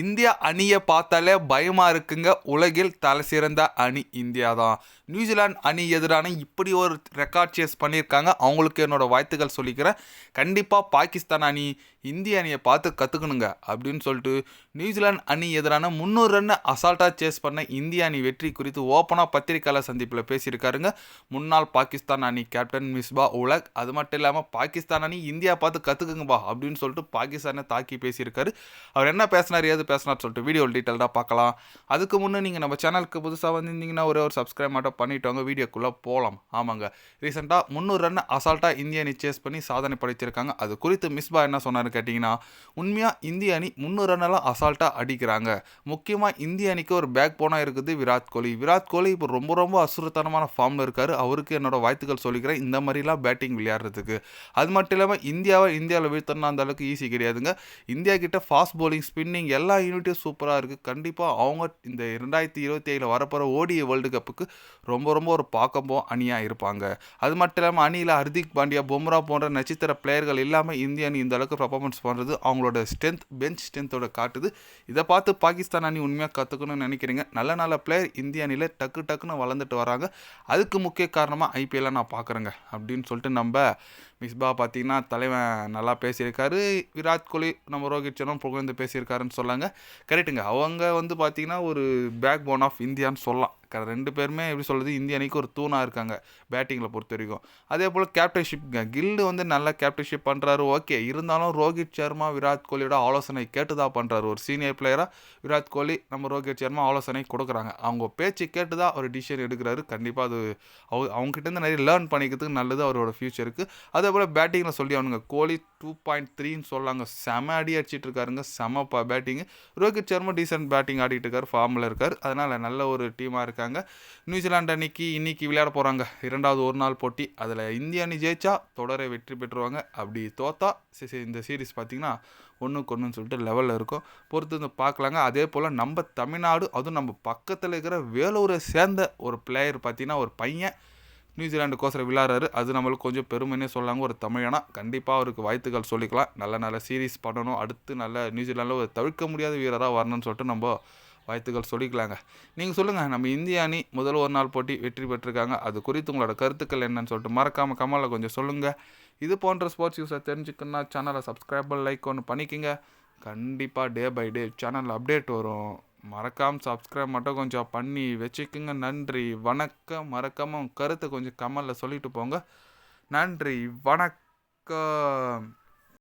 India அணியை பார்த்தாலே பயமாக இருக்குங்க. உலகில் தலை சிறந்த அணி இந்தியா தான் நியூசிலாந்து அணி எதிரான இப்படி ஒரு ரெக்கார்ட் சேஸ் பண்ணியிருக்காங்க. அவங்களுக்கு என்னோட வாழ்த்துக்கள் சொல்லிக்கிறேன். கண்டிப்பாக பாகிஸ்தான் அணி இந்திய அணியை பார்த்து கற்றுக்கணுங்க அப்படின்னு சொல்லிட்டு நியூசிலாந்து அணி எதிரான முந்நூறு ரன் அசால்ட்டாக சேஸ் பண்ண இந்திய அணி வெற்றி குறித்து ஓப்பனாக பத்திரிகையாளர் சந்திப்பில் பேசியிருக்காருங்க. முன்னாள் பாகிஸ்தான் அணி கேப்டன் மிஸ்பா உலக். அது மட்டும் இல்லாமல் பாகிஸ்தான் அணி இந்தியா பார்த்து கற்றுக்குங்கப்பா அப்படின்னு சொல்லிட்டு பாகிஸ்தானை தாக்கி பேசியிருக்காரு. அவர் என்ன பேசினார்? ஏது பேசினார் சொல்லிட்டு வீடியோ டீட்டெயில்டாக பார்க்கலாம். அதுக்கு முன்னே நீங்கள் நம்ம சேனலுக்கு புதுசாக வந்திருந்தீங்கன்னா ஒரே ஒரு சப்ஸ்கிரைப் மட்டும் பண்ணிட்டோங்க. வீடியோக்குள்ளே போகலாம் ஆமாங்க. ரீசெண்டாக முந்நூறு ரன் அசால்ட்டாக இந்திய அணி சேஸ் பண்ணி சாதனை படைச்சிருக்காங்க. அது குறித்து மிஸ்பா என்ன சொன்னார்னு கேட்டிங்கன்னா உண்மையாக இந்திய அணி முந்நூறு ரன்னெல்லாம் அசால்ட்டாக அடிக்கிறாங்க. முக்கியமாக இந்திய அணிக்கு ஒரு பேக் போனாக இருக்குது விராட் கோலி. விராட் கோலி இப்போ ரொம்ப ரொம்ப அசுரத்தனமான ஃபார்மில் இருக்கார். அவருக்கு என்னோட வாழ்த்துக்கள் சொல்லிக்கிறேன். இந்த மாதிரிலாம் பேட்டிங் விளையாடுறதுக்கு. அது மட்டும் இல்லாமல் இந்தியாவை இந்தியாவில் வீழ்த்தணும் அந்த அளவுக்கு ஈஸி கிடையாதுங்க. இந்தியா கிட்ட ஃபாஸ்ட் போலிங் ஸ்பின்னிங் எல்லா யூனிட்டும் சூப்பராக இருக்குது கண்டிப்பாக அவங்க இந்த ரெண்டாயிரத்தி இருபத்தி ஏழில் வரப்போகிற ஓடிய வேர்ல்டு கப்புக்கு ரொம்ப ரொம்ப ஒரு பார்க்கப்போ அணியாக இருப்பாங்க. அது மட்டும் இல்லாமல் அணியில் ஹர்திக் பாண்டியா பும்ரா போன்ற நட்சத்திர பிளேயர்கள் இல்லாமல் இந்திய அணி இந்த அளவுக்கு பர்ஃபார்மன்ஸ் பண்ணுறது அவங்களோட ஸ்ட்ரென்த் பெஞ்ச் ஸ்ட்ரென்த்தோட காட்டுது. இதை பார்த்து பாகிஸ்தான் அணி உண்மையாக கற்றுக்கணும்னு நினைக்கிறீங்க? நல்ல நல்ல பிளேயர் இந்திய அணியில் டக்கு டக்குன்னு வளர்ந்துட்டு வராங்க. அதுக்கு முக்கிய காரணமாக ஐபிஎல்லாம் நான் பார்க்குறேங்க. அப்படின்னு சொல்லிட்டு நம்ம மிஸ்பா பார்த்தீங்கன்னா தலைவன் நல்லா பேசியிருக்காரு. விராட் கோலி நம்ம ரோஹித் சர்மா புகழ்ந்து பேசியிருக்காருன்னு சொல்லாங்க. கரெக்டுங்க அவங்க வந்து பார்த்தீங்கன்னா ஒரு பேக் போன் ஆஃப் இந்தியான்னு சொல்லலாம். ரெண்டு பேருமே எப்படி சொல்கிறது இந்திய அணிக்கு ஒரு தூணாக இருக்காங்க பேட்டிங்கில் பொறுத்த வரைக்கும். அதே போல் கேப்டன்ஷிப்ங்க கில்டு வந்து நல்லா கேப்டன்ஷிப் பண்ணுறாரு ஓகே இருந்தாலும் ரோஹித் சர்மா விராட் கோலியோட ஆலோசனை கேட்டு தான் பண்ணுறாரு ஒரு சீனியர் பிளேயராக விராட் கோலி நம்ம ரோஹித் சர்மா ஆலோசனை கொடுக்குறாங்க. அவங்க பேச்சு கேட்டு தான் ஒரு டிசிஷன் எடுக்கிறாரு. கண்டிப்பாக அது அவ அவங்ககிட்ட நிறைய லேர்ன் பண்ணிக்கிறதுக்கு நல்லது அவரோட ஃப்யூச்சருக்கு அதே போல் பேட்டிங்கில் சொல்லி அவனுங்க கோலி டூ பாயிண்ட் த்ரீன்னு சொல்லாங்க. செம அடி அடிச்சிட்டு இருக்காருங்க செம batting Rohit Sharma decent batting ஆடிட்டு இருக்காரு ஃபார்மில் இருக்கார். அதனால் நல்ல ஒரு டீமாக இருக்கார். இருக்காங்க. நியூசிலாந்து அன்னைக்கு இன்னைக்கு விளையாட போகிறாங்க இரண்டாவது ஒரு நாள் போட்டி. அதில் இந்திய அணி ஜெயிச்சா தொடரை வெற்றி பெற்றுருவாங்க. அப்படி தோத்தா இந்த சீரிஸ் பார்த்திங்கன்னா ஒன்றுக்கு ஒன்றுன்னு சொல்லிட்டு லெவலில் இருக்கும். பொறுத்து வந்து பார்க்கலாங்க அதே போல் நம்ம தமிழ்நாடு அதுவும் நம்ம பக்கத்தில் இருக்கிற வேலூரை சேர்ந்த ஒரு பிளேயர் பார்த்தீங்கன்னா ஒரு பையன். நியூசிலாண்டுக்கோசரம் விளாட்றாரு அது நம்மளுக்கு கொஞ்சம் பெருமைன்னே சொல்லாங்க ஒரு தமிழனா கண்டிப்பாக அவருக்கு வாழ்த்துக்கள் சொல்லிக்கலாம். நல்ல நல்ல சீரிஸ் பண்ணணும். அடுத்து நல்ல நியூசிலாண்டில் ஒரு தவிர்க்க முடியாத வீரராக வரணும்னு சொல்லிட்டு நம்ம வாழ்த்துக்கள் சொல்லிக்கலாங்க. நீங்கள் சொல்லுங்கள் நம்ம இந்திய அணி முதல் ஒரு நாள் போட்டி வெற்றி பெற்றிருக்காங்க. அது குறித்து உங்களோட கருத்துக்கள் என்னன்னு சொல்லிட்டு மறக்காமல் கமலில் கொஞ்சம் சொல்லுங்கள் இது போன்ற ஸ்போர்ட்ஸ் யூஸை தெரிஞ்சுக்கணுன்னா சேனலை சப்ஸ்கிரைப் லைக் ஒன்று பண்ணிக்கங்க. கண்டிப்பாக டே பை டே சேனலில் அப்டேட் வரும். மறக்காமல் சப்ஸ்கிரைப் மட்டும் கொஞ்சம் பண்ணி வச்சுக்குங்க. நன்றி வணக்கம். மறக்காமல் கருத்தை கொஞ்சம் கமலில் சொல்லிட்டு போங்க. நன்றி வணக்கம்.